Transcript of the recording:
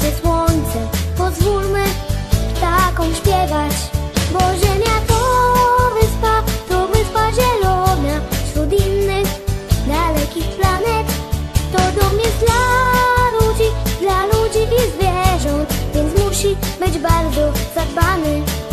się słońce Pozwólmy ptakom śpiewać Bo ziemia to wyspa, to wyspa zielona. Wśród innych dalekich planet To dom jest dla ludzi, dla ludzi i zwierząt Więc musi być bardzo zadbany.